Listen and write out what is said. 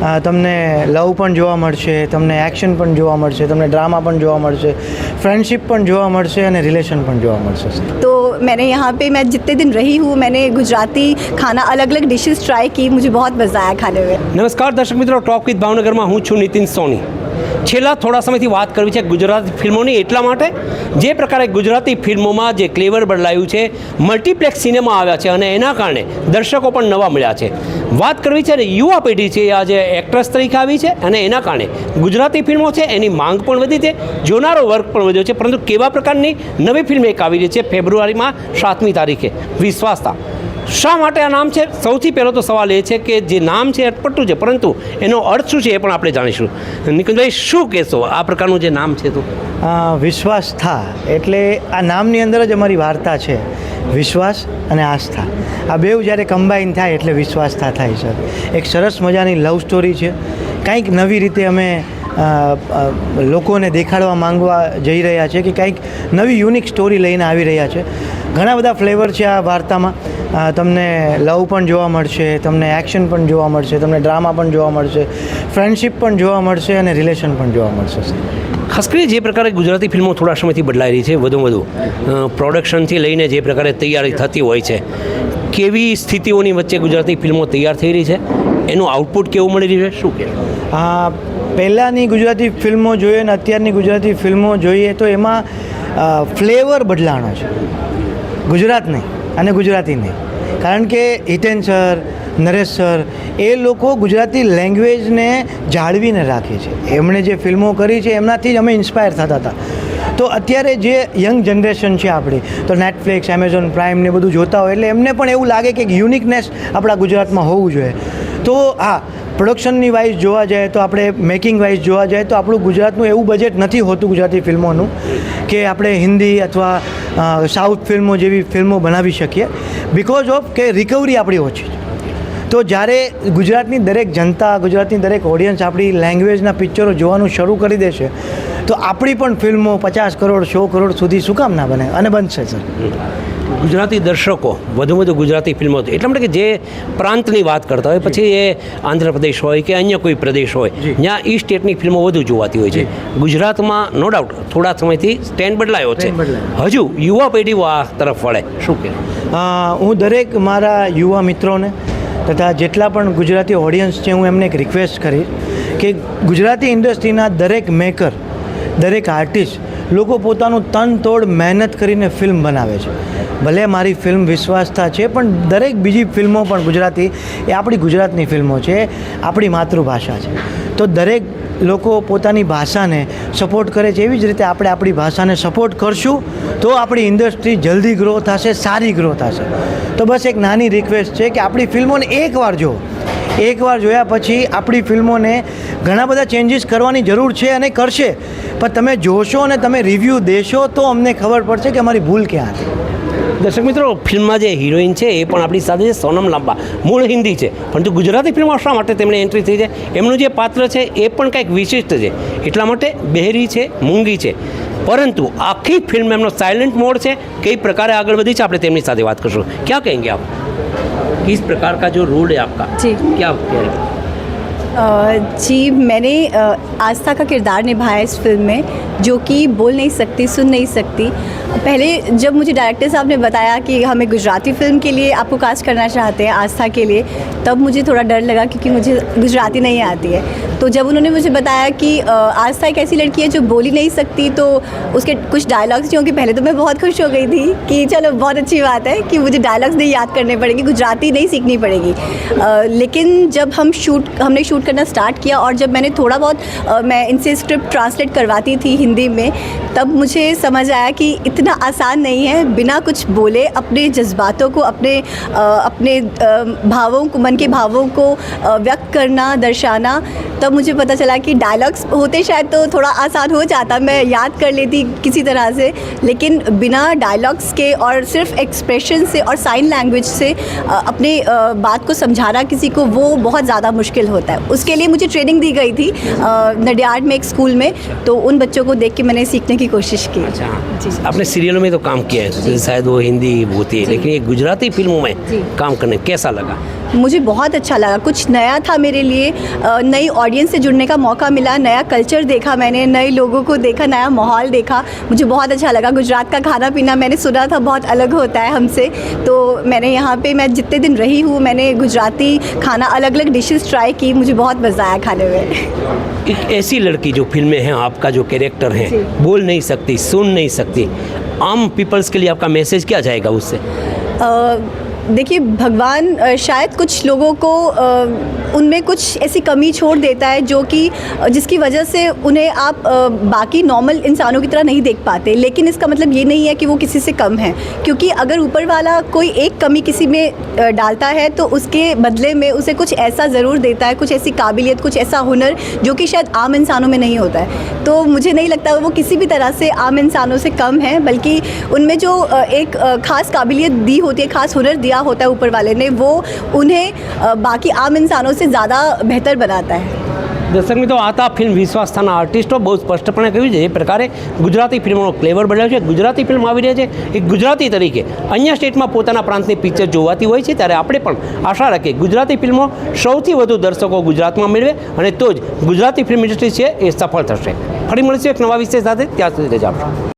અ, તમને લવ પણ જોવા મળશે તમને એક્શન પણ જોવા મળશે તમને ડ્રામા પણ જોવા મળશે ફ્રેન્ડશિપ પણ જોવા મળશે અને રિલેશન પણ જોવા મળશે સર तो मैंने यहाँ पे मैं जितने दिन रही हूँ मैंने गुजराती खाना अलग अलग डिशेस ट्राई की मुझे बहुत मज़ा आया खाने में નમસ્કાર દર્શક મિત્રો ટોક વિથ ભાવનગરમાં હું છું નીતિન સોની છેલ્લા થોડા સમયથી વાત કરવી છે ગુજરાતી ફિલ્મોની એટલા માટે જે પ્રકારે ગુજરાતી ફિલ્મોમાં જે ક્લેવર બદલાયું છે, મલ્ટીપ્લેક્સ સિનેમા આવ્યા છે અને એના કારણે દર્શકો પણ નવા મળ્યા છે. વાત કરવી છે ને, યુવા પેઢી છે આજે એક્ટ્રેસ તરીકે આવી છે અને એના કારણે ગુજરાતી ફિલ્મો છે, એની માંગ પણ વધી છે, જોનારો વર્ગ પણ વધ્યો છે, પરંતુ કેવા પ્રકારની નવી ફિલ્મ એક આવી રહી છે ફેબ્રુઆરીમાં સાતમી તારીખે? વિશ્વાસતા શા માટે આ નામ છે? સૌથી પહેલો તો સવાલ એ છે કે જે નામ છે અટપટું છે, પરંતુ એનો અર્થ શું છે એ પણ આપણે જાણીશું. નિકુંજભાઈ, શું કહેશો? આ પ્રકારનું જે નામ છે તો? વિશ્વાસ થા, એટલે આ નામની અંદર જ અમારી વાર્તા છે. વિશ્વાસ અને આસ્થા. આ બેઉ જ્યારે કમ્બાઈન થાય એટલે વિશ્વાસથા થાય છે એક સરસ મજાની લવ સ્ટોરી છે. કંઈક નવી રીતે અમે લોકોને દેખાડવા માંગવા જઈ રહ્યા છે કે કંઈક નવી યુનિક સ્ટોરી લઈને આવી રહ્યા છે. ઘણા બધા ફ્લેવર છે આ વાર્તામાં. તમને લવ પણ જોવા મળશે તમને એક્શન પણ જોવા મળશે તમને ડ્રામા પણ જોવા મળશે ફ્રેન્ડશિપ પણ જોવા મળશે અને રિલેશન પણ જોવા મળશે ખાસ કરીને જે પ્રકારે ગુજરાતી ફિલ્મો થોડા સમયથી બદલાઈ રહી છે વધુ વધુ. પ્રોડક્શનથી લઈને જે પ્રકારે તૈયારી થતી હોય છે કેવી સ્થિતિઓની વચ્ચે ગુજરાતી ફિલ્મો તૈયાર થઈ રહી છે? એનું આઉટપુટ કેવું મળી રહ્યું છે? શું કે પહેલાંની ગુજરાતી ફિલ્મો જોઈએ અને અત્યારની ગુજરાતી ફિલ્મો જોઈએ તો એમાં ફ્લેવર બદલાણો છે. ગુજરાત નહીં અને ગુજરાતી નહીં. કારણ કે હિતેન સર, નરેશ સર, એ લોકો ગુજરાતી લેંગ્વેજને જાળવીને રાખે છે. એમણે જે ફિલ્મો કરી છે એમનાથી જ અમે ઇન્સ્પાયર થતા હતા. તો અત્યારે જે યંગ જનરેશન છે આપણી, તો નેટફ્લિક્સ એમેઝોન પ્રાઇમ ને બધું જોતા હોય એટલે એમને પણ એવું લાગે કે યુનિકનેસ આપણા ગુજરાતમાં હોવું જોઈએ. તો હા પ્રોડક્શનની વાઇઝ જોવા જાય તો આપણે મેકિંગ વાઇઝ જોવા જાય તો આપણું ગુજરાતનું એવું બજેટ નથી હોતું ગુજરાતી ફિલ્મોનું કે આપણે હિન્દી અથવા સાઉથ ફિલ્મો જેવી ફિલ્મો બનાવી શકીએ. બિકોઝ ઓફ કે રિકવરી આપણી ઓછી છે. તો જ્યારે ગુજરાતની દરેક જનતા, ગુજરાતની દરેક ઓડિયન્સ આપણી લેંગ્વેજના પિક્ચરો જોવાનું શરૂ કરી દેશે તો આપણી પણ ફિલ્મો પચાસ કરોડ, સો કરોડ સુધી શું કામ ના બને? અને બનશે, સર. ગુજરાતી દર્શકો વધુ વધુ ગુજરાતી ફિલ્મો એટલા માટે કે જે પ્રાંતની વાત કરતા હોય પછી એ આંધ્રપ્રદેશ હોય કે અન્ય કોઈ પ્રદેશ હોય. જ્યાં ઈ સ્ટેટની ફિલ્મો વધુ જોવાતી હોય છે. ગુજરાતમાં નો ડાઉટ થોડા સમયથી સ્ટેન્ડ બદલાયો છે. હજુ યુવા પેઢીઓ આ તરફ વળે. શું કે હું દરેક મારા યુવા મિત્રોને તથા જેટલા પણ ગુજરાતી ઓડિયન્સ છે હું એમને એક રિક્વેસ્ટ કરીશ કે ગુજરાતી ઇન્ડસ્ટ્રીના દરેક મેકર દરેક આર્ટિસ્ટ લોકો પોતાનું તન તોડ મહેનત કરીને ફિલ્મ બનાવે છે. ભલે મારી ફિલ્મ વિશ્વાસતા છે, પણ દરેક બીજી ફિલ્મો પણ ગુજરાતી, એ આપણી ગુજરાતની ફિલ્મો છે, આપણી માતૃભાષા છે. તો દરેક લોકો પોતાની ભાષાને સપોર્ટ કરે છે, એવી જ રીતે આપણે આપણી ભાષાને સપોર્ટ કરશું, તો આપણી ઇન્ડસ્ટ્રી જલ્દી ગ્રો થશે, સારી ગ્રો થશે. તો બસ એક નાની રિક્વેસ્ટ છે કે આપણી ફિલ્મોને એકવાર જુઓ. એકવાર જોયા પછી આપણી ફિલ્મોને ઘણા બધા ચેન્જીસ કરવાની જરૂર છે અને કરશે. પણ તમે જોશો અને તમે રિવ્યૂ દેશો તો અમને ખબર પડશે કે અમારી ભૂલ ક્યાં હતી. દર્શક મિત્રો, ફિલ્મમાં જે હિરોઈન છે એ પણ આપણી સાથે છે, સોનમ લાંબા. મૂળ હિન્દી છે, પરંતુ ગુજરાતી ફિલ્મમાં શા માટે તેમણે એન્ટ્રી થઈ છે? એમનું જે પાત્ર છે એ પણ કંઈક વિશિષ્ટ છે. એટલા માટે બહેરી છે, મૂંગી છે. પરંતુ આખી ફિલ્મ એમનો સાયલન્ટ મોડ છે. કઈ પ્રકારે આગળ વધી છે, આપણે તેમની સાથે વાત કરશું. ક્યાં કહેંગે આપ? किस प्रकार का जो रोल है आपका जी। क्या कहेंगे अ, जी मैंने अ, आस्था का किरदार निभाया इस फिल्म में जो कि बोल नहीं सकती, सुन नहीं सकती। पहले जब मुझे डायरेक्टर साहब ने बताया कि हमें गुजराती फ़िल्म के लिए आपको कास्ट करना चाहते हैं, आस्था के लिए, तब मुझे थोड़ा डर लगा क्योंकि मुझे गुजराती नहीं आती है। तो जब उन्होंने मुझे बताया कि आस्था एक ऐसी लड़की है जो बोल नहीं सकती तो उसके कुछ डायलॉग्स जो कि पहले तो मैं बहुत खुश हो गई थी कि चलो, बहुत अच्छी बात है कि मुझे डायलॉग्स नहीं याद करने पड़ेंगे, गुजराती नहीं सीखनी पड़ेगी। लेकिन जब हम शूट हमने शूट करना स्टार्ट किया और जब मैंने थोड़ा बहुत मैं इनसे स्क्रिप्ट ट्रांसलेट करवाती थी हिंदी में तब मुझे समझ आया कि इतना आसान नहीं है। बिना कुछ बोले अपने जज्बातों को, अपने अपने भावों को, मन के भावों को व्यक्त करना, दर्शाना, तब मुझे पता चला कि डायलॉग्स होते शायद तो थोड़ा आसान हो जाता। मैं याद कर लेती किसी तरह से, लेकिन बिना डायलॉग्स के और सिर्फ़ एक्सप्रेशन से और साइन लैंग्वेज से अपने बात को समझाना किसी को वो बहुत ज़्यादा मुश्किल होता है। उसके लिए मुझे ट्रेनिंग दी गई थी नडियाड में एक स्कूल में तो उन बच्चों को देख के मैंने सीखने की कोशिश की अच्छा जी आपने सीरियलों में तो काम किया है शायद वो हिंदी होती है लेकिन ये गुजराती फिल्मों में जी। काम करने कैसा लगा मुझे बहुत अच्छा लगा। कुछ नया था मेरे लिए। नई ऑडियंस से जुड़ने का मौका मिला नया कल्चर देखा मैंने नए लोगों को देखा नया माहौल देखा। मुझे बहुत अच्छा लगा। गुजरात का खाना पीना मैंने सुना था बहुत अलग होता है हमसे। तो मैंने यहाँ पे मैं जितने दिन रही हूँ मैंने गुजराती खाना अलग अलग डिशेस ट्राई की। मुझे बहुत मज़ा आया खाने में। एक ऐसी लड़की जो फ़िल्में हैं आपका जो कैरेक्टर है बोल नहीं सकती सुन नहीं सकती। आम पीपल्स के लिए आपका मैसेज क्या जाएगा उससे? अ, देखिए, भगवान शायद कुछ लोगों को उनमें कुछ ऐसी कमी छोड़ देता है जो कि जिसकी वजह से उन्हें आप बाकी नॉर्मल इंसानों की तरह नहीं देख पाते। लेकिन इसका मतलब ये नहीं है कि वो किसी से कम है। क्योंकि अगर ऊपर वाला कोई एक कमी किसी में डालता है तो उसके बदले में उसे कुछ ऐसा ज़रूर देता है, कुछ ऐसी काबिलियत, कुछ ऐसा हुनर जो कि शायद आम इंसानों में नहीं होता है। तो मुझे नहीं लगता वो किसी भी तरह से आम इंसानों से कम है, बल्कि उनमें जो एक खास काबिलियत दी होती है, खास हुनर दिया होता है ऊपर वाले ने वो उन्हें अ, बाकी आम इंसानों से ज़्यादा बेहतर बनाता है દર્શક મિત્રો આ હતા ફિલ્મ વિશ્વાસસ્થાના આર્ટિસ્ટો બહુ સ્પષ્ટપણે કહ્યું છે એ પ્રકારે ગુજરાતી ફિલ્મોનો ક્લેવર બનાવ્યો છે ગુજરાતી ફિલ્મ આવી રહી છે એક ગુજરાતી તરીકે અન્ય સ્ટેટમાં પોતાના પ્રાંતની પિક્ચર જોવાતી હોય છે ત્યારે આપણે પણ આશા રાખીએ ગુજરાતી ફિલ્મો સૌથી વધુ દર્શકો ગુજરાતમાં મેળવે અને તો જ ગુજરાતી ફિલ્મ ઇન્ડસ્ટ્રી છે એ સફળ થશે ફરી મળીશું એક નવા વિષય સાથે ત્યાં સુધી રજા આપશો